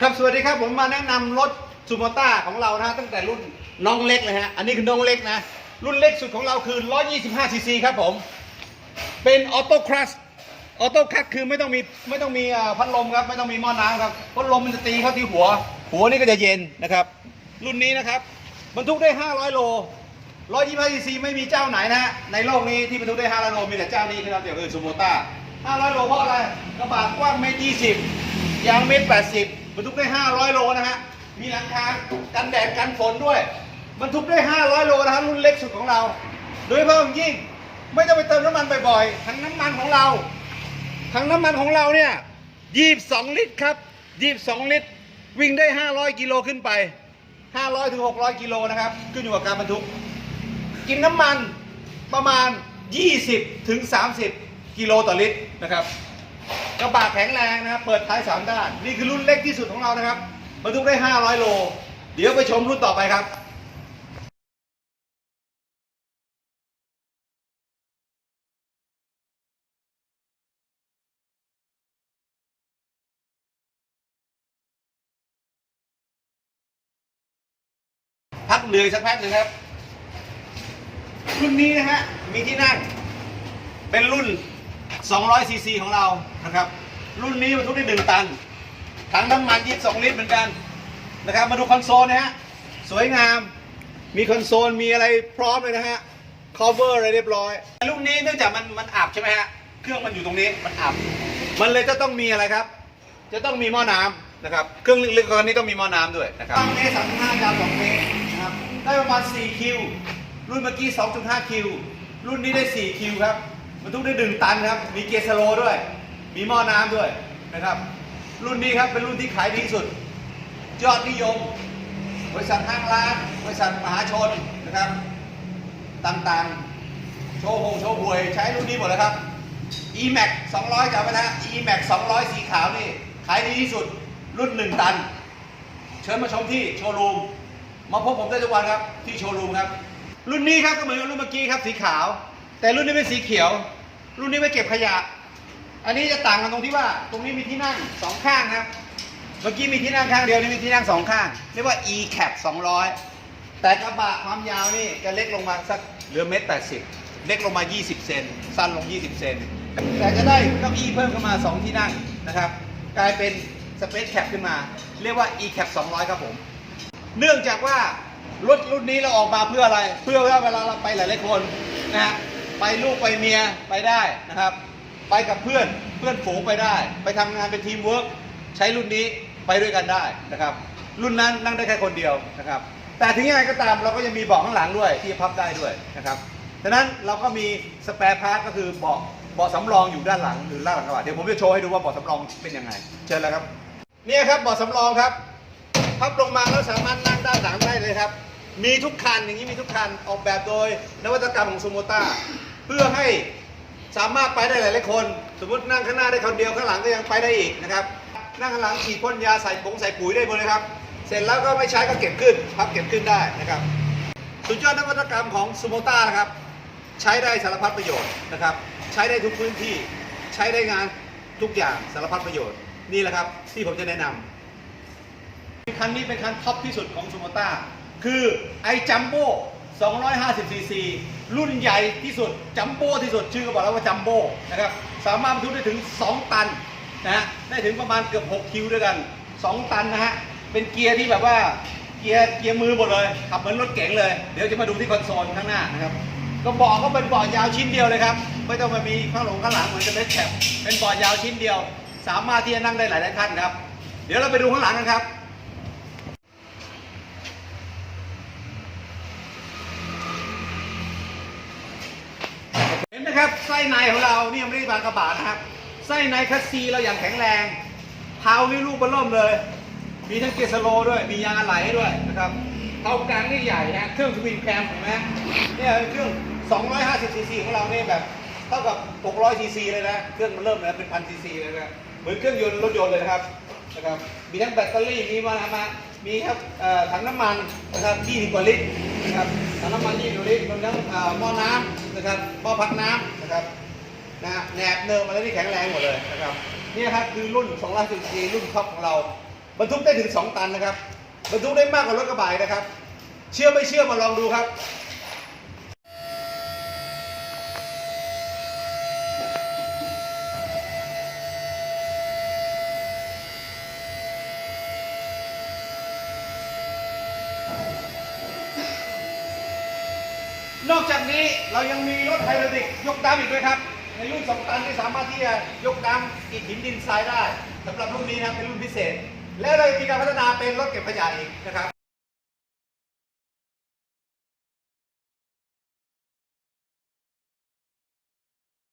ครับสวัสดีครับผมมาแนะนำรถซูโมต้าของเรานะฮะตั้งแต่รุ่นน้องเล็กเลยฮะอันนี้คือน้องเล็กนะ รุ่นเล็กสุดของเราคือ 125ซีซีครับผม เป็นออโต้คลัสออโต้คลัสคือไม่ต้องมีไม่ต้องมีพัดลมครับ ไม่ต้องมีหม้อน้ำครับพัดลมมันจะตีเข้าที่หัว หัวนี่ก็จะเย็นนะครับ รุ่นนี้นะครับบรรทุกได้ 500 โล 125ซีซีไม่มีเจ้าไหนนะฮะในโลกนี้ที่บรรทุกได้ 500 โลมีแต่เจ้านี้นะครับเดี๋ยวคือซูโมต้า500 โลเพราะอะไรกระบะกว้างเมตร20ยางเมตร80 บรรทุกได้ 500 โลนะฮะ มีหลังคากันแดดกันฝนด้วย บรรทุกได้ 500 โลนะฮะรุ่นเล็กสุดของเรา โดยเฉพาะอย่างยิ่ง ไม่ต้องไปเติมน้ำมันบ่อยๆ ทั้งน้ำมันของเรา ทั้งน้ำมันของเราเนี่ย 22 ลิตรครับ 22 ลิตร วิ่งได้ 500 กิโลขึ้นไป 500ถึง600 กิโลนะครับ ขึ้นอยู่กับการบรรทุก กินน้ำมันประมาณ 20ถึง30 กิโลต่อลิตรนะครับ กระบะแข็งแรงนะครับ เปิดท้ายสามด้าน นี่คือรุ่นเล็กที่สุดของเรานะครับบรรทุกได้ 500 โล เดี๋ยวไปชมรุ่นต่อไปครับพักเหนื่อยสักแป๊บหนึงครับ รุ่นนี้นะฮะ มีที่นั่ง เป็นรุ่น 200ซีซีของเรานะครับ รุ่นนี้บรรทุกได้ 1 ตัน ถังน้ำมัน 22 ลิตรเหมือนกันนะครับ มาดูคอนโซลนะฮะ สวยงาม มีคอนโซล มีอะไรพร้อมเลยนะฮะ cover อะไรเรียบร้อย รุ่นนี้เนื่องจากมันมันอับใช่ไหมฮะ เครื่องมันอยู่ตรงนี้ มันอับ มันเลยจะต้องมีอะไรครับ จะต้องมีหม้อน้ำนะครับ เครื่องลึกๆกว่านี้ต้องมีหม้อน้ำด้วยนะครับตั้งเมตรสามห้ายาวสองเมตรนะครับ ได้ประมาณ4คิว รุ่นเมื่อกี้ 2.5 คิว รุ่นนี้ได้ 4 คิวครับ บรรทุกได้1ตันครับ มีเกียร์สโลด้วย มีหม้อน้ำด้วยนะครับ รุ่นนี้ครับเป็นรุ่นที่ขายดีสุด ยอดนิยม บริษัทห้างร้าน บริษัทมหาชนนะครับ ต่างๆ โชว์หงโชว์หวย ใช้รุ่นนี้หมดเลยครับ e-max 200จำไว้นะ e-max 200 สีขาวนี่ ขายดีที่สุด รุ่น1ตัน เชิญมาชมที่โชว์รูม มาพบผมได้ทุกวันครับ ที่โชว์รูมครับ รุ่นนี้ครับก็เหมือนรุ่นเมื่อกี้ครับ สีขาว แต่รุ่นนี้เป็นสีเขียว รุ่นนี้ไว้เก็บขยะ อันนี้จะต่างกันตรงที่ว่า ตรงนี้มีที่นั่งสองข้างครับเมื่อกี้มีที่นั่งข้างเดียวนี่มีที่นั่งสองข้าง เรียกว่า e cap 200 แต่กระบะความยาวนี่จะเล็กลงมาสักเหลือเมตรแปดสิบเล็กลงมา 20 เซนสั้นลง 20 เซนแต่จะได้เก้าอี้เพิ่มขึ้นมา 2 ที่นั่งนะครับ กลายเป็นสเปซแคปขึ้นมา เรียกว่า e cap 200 ครับผม เนื่องจากว่ารถรุ่นนี้เราออกมาเพื่ออะไร เพื่อว่าเวลาเราไปหลายๆคนนะฮะ ไปลูกไปเมียไปได้นะครับ ไปกับเพื่อนเพื่อนฝูงไปได้ ไปทำงานเป็นทีมเวิร์กใช้รุ่นนี้ไปด้วยกันได้นะครับ รุ่นนั้นนั่งได้แค่คนเดียวนะครับ แต่ถึงยังไงก็ตามเราก็ยังมีเบาะข้างหลังด้วยที่พับได้ด้วยนะครับฉะนั้นเราก็มีสแปร์พาร์ทก็คือเบาะเบาะสำรองอยู่ด้านหลังหรือด้านหลังกระบะเดี๋ยวผมจะโชว์ให้ดูว่าเบาะสำรองเป็นยังไงเชิญเลยครับเนี่ยครับเบาะสำรองครับพับลงมาแล้วสามารถนั่งด้านหลังได้เลยครับ มีทุกคันอย่างนี้มีทุกคันออกแบบโดยนวัตกรรมของซูโมต้า เพื่อให้สามารถไปได้หลายๆคน สมมตินั่งข้างหน้าได้คนเดียวข้างหลังก็ยังไปได้อีกนะครับ นั่งข้างหลังฉีดพ่นยาใส่ผงใส่ปุ๋ยได้หมดเลยครับ เสร็จแล้วก็ไม่ใช้ก็เก็บขึ้นพับเก็บขึ้นได้นะครับ สุดยอดนวัตกรรมของซูโมต้านะครับ ใช้ได้สารพัดประโยชน์นะครับ ใช้ได้ทุกพื้นที่ ใช้ได้งานทุกอย่างสารพัดประโยชน์ นี่แหละครับที่ผมจะแนะนำคันนี้เป็นคันท็อปที่สุดของซูโมต้าคือไอจัมโบ้ 250ซีซีรุ่นใหญ่ที่สุด จัมโบ้ที่สุด ชื่อก็บอกแล้วว่าจัมโบ้นะครับ สามารถบรรทุกได้ถึง 2 ตันนะฮะ ได้ถึงประมาณเกือบ 6 คิวด้วยกัน 2 ตันนะฮะ เป็นเกียร์ที่แบบว่า เกียร์เกียร์มือหมดเลย ขับเหมือนรถเก๋งเลย เดี๋ยวจะมาดูที่คอนโซลข้างหน้านะครับ ก็เบาะก็เป็นเบาะยาวชิ้นเดียวเลยครับ ไม่ต้องมามีข้างหลงข้างหลังเหมือนจะเป็นแคปเป็นเบาะยาวชิ้นเดียว สามารถที่จะนั่งได้หลายๆท่านครับ เดี๋ยวเราไปดูข้างหลังกันครับ เห็น ไส้ในของเรานี่ยังไม่ได้บางกระบาดนะครับ ไส้ในคัสซีเราอย่างแข็งแรงเท้านี่ลูกบอลเริ่มเลย มีทั้งเกียร์สโลว์ด้วย มียางอะไหล่ให้ด้วยนะครับเท้ากลางนี่ใหญ่นะเครื่องสวิงแคมเห็นไหมเนี่ยเครื่อง 250ซีซีของเราเนี่ยแบบเท่ากับ 600ซีซีเลยนะ เครื่องมันเริ่มแล้วเป็นพันซีซีเลยนะเหมือนเครื่องยนต์รถยนต์เลยนะครับนะครับมีทั้งแบตเตอรี่มีมามามีครับถังน้ำมันนะครับ20กว่าลิตรนะครับ ถังน้ำมัน20กว่าลิตรรวมทั้งหม้อน้ำนะครับหม้อพักน้ำนะครับนะฮะแหนบเนิมอะไรที่แข็งแรงหมดเลยนะครับนี่ครับคือรุ่น2 1 4รุ่นท็อปของเรา บรรทุกได้ถึง 2 ตันนะครับ บรรทุกได้มากกว่ารถกระบะนะครับ เชื่อไม่เชื่อมาลองดูครับ นอกจากนี้เรายังมีรถไฮดรอลิกยกดำอีกด้วยครับ ในรุ่น2ตันที่สามารถที่จะยกดำอิฐหินดินทรายได้สำหรับรุ่นนี้นะครับเป็นรุ่นพิเศษ และเรามีการพัฒนาเป็นรถเก็บขยะอีกนะครับ